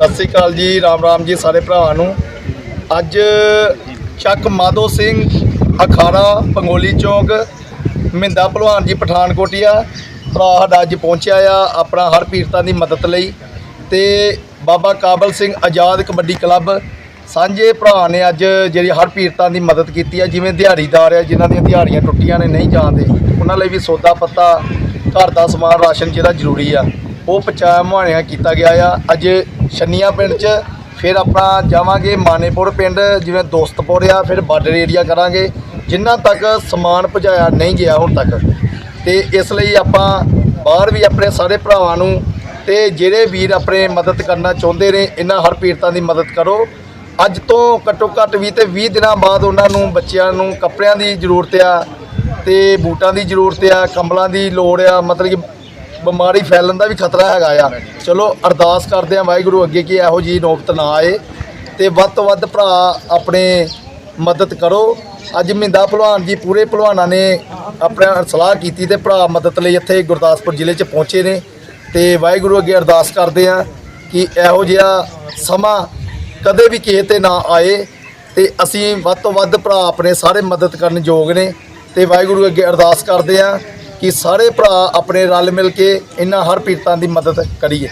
ਸਤਿ ਸ੍ਰੀ ਅਕਾਲ ਜੀ, ਰਾਮ ਰਾਮ ਜੀ ਸਾਰੇ ਭਰਾਵਾਂ ਨੂੰ। ਅੱਜ ਚੱਕ ਮਾਧੋ ਸਿੰਘ ਅਖਾੜਾ ਪੰਗੋਲੀ ਚੌਂਕ ਮਹਿੰਦਾ ਭਲਵਾਨ ਜੀ ਪਠਾਨਕੋਟੀਆ। ਭਰਾ ਸਾਡਾ ਅੱਜ ਪਹੁੰਚਿਆ ਆ ਆਪਣਾ ਹਰ ਪੀੜਤਾਂ ਦੀ ਮਦਦ ਲਈ ਤੇ ਬਾਬਾ ਕਾਬਲ ਸਿੰਘ ਆਜ਼ਾਦ ਕਬੱਡੀ ਕਲੱਬ ਸਾਂਝੇ ਭਰਾ ਨੇ ਅੱਜ ਜਿਹੜੀ ਹਰ ਪੀੜਤਾਂ ਦੀ ਮਦਦ ਕੀਤੀ ਆ, ਜਿਵੇਂ ਦਿਹਾੜੀਦਾਰ ਆ, ਜਿਨ੍ਹਾਂ ਦੀਆਂ ਦਿਹਾੜੀਆਂ ਟੁੱਟੀਆਂ ਨੇ, ਨਹੀਂ ਜਾਂਦੇ ਉਹਨਾਂ ਲਈ ਵੀ ਸੌਦਾ ਪੱਤਾ, ਘਰ ਦਾ ਸਮਾਨ ਰਾਸ਼ਨ ਜਿਹੜਾ ਜ਼ਰੂਰੀ ਆ। ਉਹ ਪਹੁੰਚਾਇਆ ਮੁਹੱਈਆ ਕੀਤਾ ਗਿਆ ਆ। ਅੱਜ ਛੰਨੀਆਂ ਪਿੰਡ 'ਚ ਫਿਰ ਆਪਾਂ ਜਾਵਾਂਗੇ ਮਾਨੇਪੁਰ ਪਿੰਡ, ਜਿਵੇਂ ਦੋਸਤਪੁਰ ਆ, ਫਿਰ ਬਾਰਡਰ ਏਰੀਆ ਕਰਾਂਗੇ, ਜਿੰਨਾ ਤੱਕ ਸਮਾਨ ਪਹੁੰਚਾਇਆ ਨਹੀਂ ਗਿਆ ਹੁਣ ਤੱਕ। ਤੇ ਇਸ ਲਈ ਆਪਾਂ ਬਾਹਰ ਵੀ ਆਪਣੇ ਸਾਰੇ ਭਰਾਵਾਂ ਨੂੰ ਤੇ ਜਿਹੜੇ ਵੀਰ ਆਪਣੇ ਮਦਦ ਕਰਨਾ ਚਾਹੁੰਦੇ ਨੇ, ਇਹਨਾਂ ਹਰ ਪੀੜਤਾਂ ਦੀ ਮਦਦ ਕਰੋ। ਅੱਜ ਤੋਂ ਘੱਟੋ ਘੱਟ 20 ਤੇ 20 ਦਿਨਾਂ ਬਾਅਦ ਉਹਨਾਂ ਨੂੰ ਬੱਚਿਆਂ ਨੂੰ ਕੱਪੜਿਆਂ ਦੀ ਜ਼ਰੂਰਤ ਆ ਤੇ ਬੂਟਾਂ ਦੀ ਜ਼ਰੂਰਤ ਆ, ਕੰਬਲਾਂ ਦੀ ਲੋੜ ਆ, ਮਤਲਬ ਕਿ ਬਿਮਾਰੀ ਫੈਲਣ ਦਾ ਵੀ ਖਤਰਾ ਹੈਗਾ ਆ। ਚਲੋ, ਅਰਦਾਸ ਕਰਦੇ ਆ ਵਾਹਿਗੁਰੂ ਅੱਗੇ ਕਿ ਇਹੋ ਜੀ ਨੌਬਤ ਨਾ ਆਏ ਤੇ ਵੱਧ ਤੋਂ ਵੱਧ ਭਰਾ ਆਪਣੇ ਮਦਦ ਕਰੋ। ਅੱਜ ਮਹਿੰਦਾ ਭਲਵਾਨ ਜੀ ਪੂਰੇ ਭਲਵਾਨਾਂ ਨੇ ਆਪਣਾ ਸਲਾਹ ਕੀਤੀ ਤੇ ਭਰਾ ਮਦਦ ਲਈ ਇੱਥੇ ਗੁਰਦਾਸਪੁਰ ਜ਼ਿਲ੍ਹੇ 'ਚ ਪਹੁੰਚੇ ਨੇ ਤੇ ਵਾਹਿਗੁਰੂ ਅੱਗੇ ਅਰਦਾਸ ਕਰਦੇ ਆ ਕਿ ਇਹੋ ਜਿਹਾ ਸਮਾਂ ਕਦੇ ਵੀ ਕਿਸੇ ਤੇ ਨਾ ਆਏ ਤੇ ਅਸੀਂ ਵੱਧ ਤੋਂ ਵੱਧ ਭਰਾ ਆਪਣੇ ਸਾਰੇ ਮਦਦ ਕਰਨ ਯੋਗ ਨੇ ਤੇ ਵਾਹਿਗੁਰੂ ਅੱਗੇ ਅਰਦਾਸ ਕਰਦੇ ਆ ਕਿ ਸਾਰੇ ਭਰਾ ਆਪਣੇ ਰਲ ਮਿਲ ਕੇ ਇਹਨਾਂ ਹਰ ਪੀੜਤਾਂ ਦੀ ਮਦਦ ਕਰੀਏ।